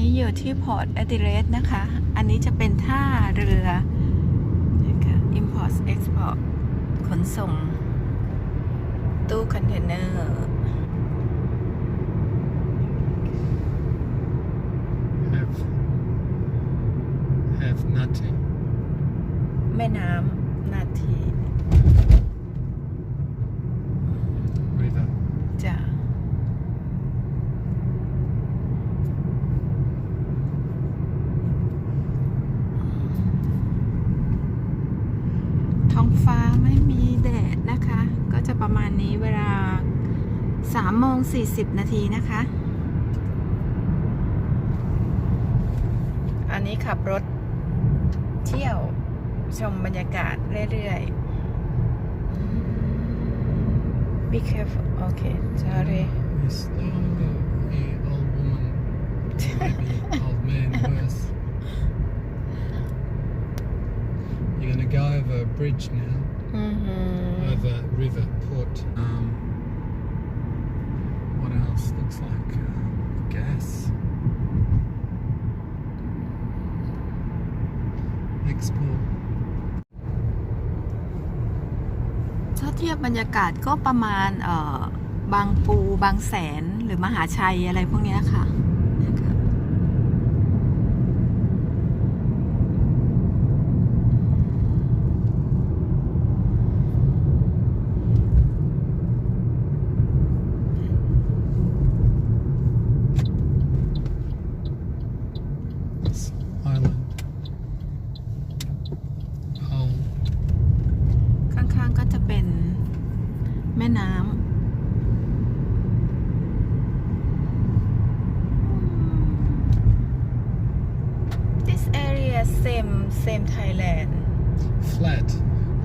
นี่อยู่ที่พอร์ตแอดิเลสนะคะ อันนี้จะเป็นท่าเรือนะคะ Import Export ขนส่ง ตู้คอนเทนเนอร์ have have nothing. แม่น้ำนาที River. จะ ท้องฟ้าไม่มีแดดนะคะ ก็จะประมาณนี้เวลา3โมง40 นาทีนะคะ อันนี้ขับรถเที่ยวชมบรรยากาศเรื่อย ๆ Be careful okay sorry Yes. Oh, the old woman. Bridge now. อือหือ Over river port. Um, what else? Looks like uh, gas. Export. ถ้าเทียบบรรยากาศก็ประมาณเอ่อบางปูบางแสนหรือมหาชัยอะไรพวกเนี้ยค่ะนะคะ This island. Whole ข้างๆก็จะเป็นแม่น้ำ This area same same Thailand flat.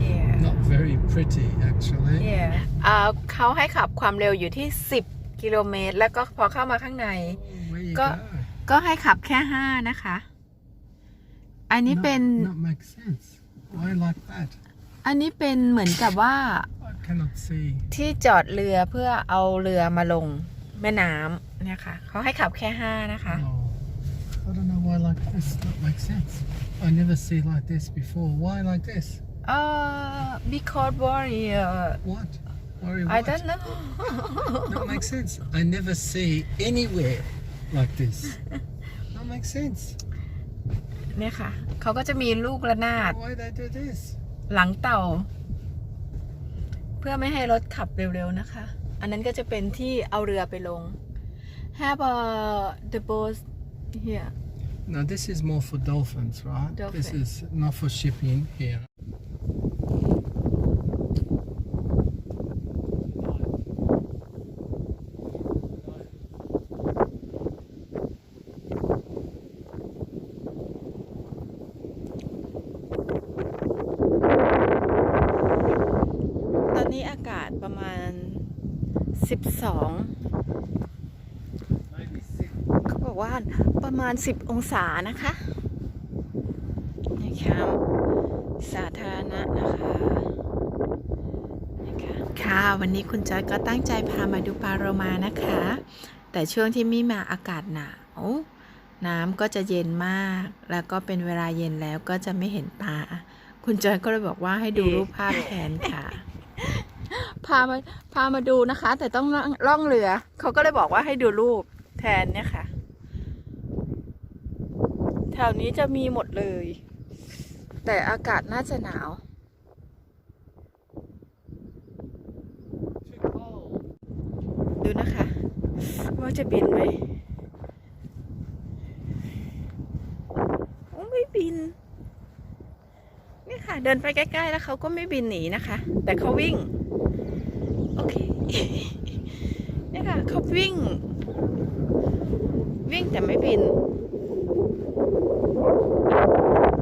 yeah Not very pretty, actually. yeah อ่าเขาให้ขับความเร็วอยู่ที่ 10 กิโลเมตร แล้วก็พอเข้ามาข้างใน Oh, where you Go. go? ก็ให้ขับแค่ 5 นะคะ อันนี้เป็น Not, not make sense. Why like that? อันนี้เป็นเหมือนกับว่า I cannot see. ที่จอดเรือเพื่อเอาเรือมาลงแม่น้ำเนี่ยค่ะเขาให้ขับแค่5นะคะ Oh, I don't know why like this. Not make sense. I never see like this before. Why like this? เอ่อ because warrior What? Worry I what? don't know Not make sense. I never see anywhere like this. Not make sense. เนี่ยค่ะ เขาก็จะมีลูกระนาด Why they do this? หลังเต่า เพื่อไม่ให้รถขับเร็วๆนะคะ อันนั้นก็จะเป็นที่เอาเรือไปลง have a the boat here No, this is more for dolphins, right? This Dolphin. is not for shipping here. ตอนนี้อากาศประมาณ 12 เขา บอกว่าประมาณ 10 องศานะคะนี่ค่ะสาธารณะนะคะค่ะค่ะวันนี้คุณจอยก็ตั้งใจพามาดูปลาโรมานะคะ แต่ช่วงที่มีมาอากาศหนาวน้ำก็จะเย็นมาก แล้วก็เป็นเวลาเย็นแล้วก็จะไม่เห็นปลา คุณจอยก็เลยบอกว่าให้ดูรูปภาพแทนค่ะ พามาพามาดูนะคะ แต่ต้องล่องเรือ เขาก็เลยบอกว่าให้ดูรูปแทนเนี่ยค่ะ แถวนี้จะมีหมดเลย แต่อากาศน่าจะหนาว ดูนะคะ ว่าจะบินไหมโอ้ไม่บิน นี่ค่ะ เดินไปใกล้ ๆ แล้วเขาก็ไม่บินหนีนะคะ แต่เขาวิ่ง โอเค นี่ค่ะเขาวิ่ง วิ่งแต่ไม่บิน Thank you.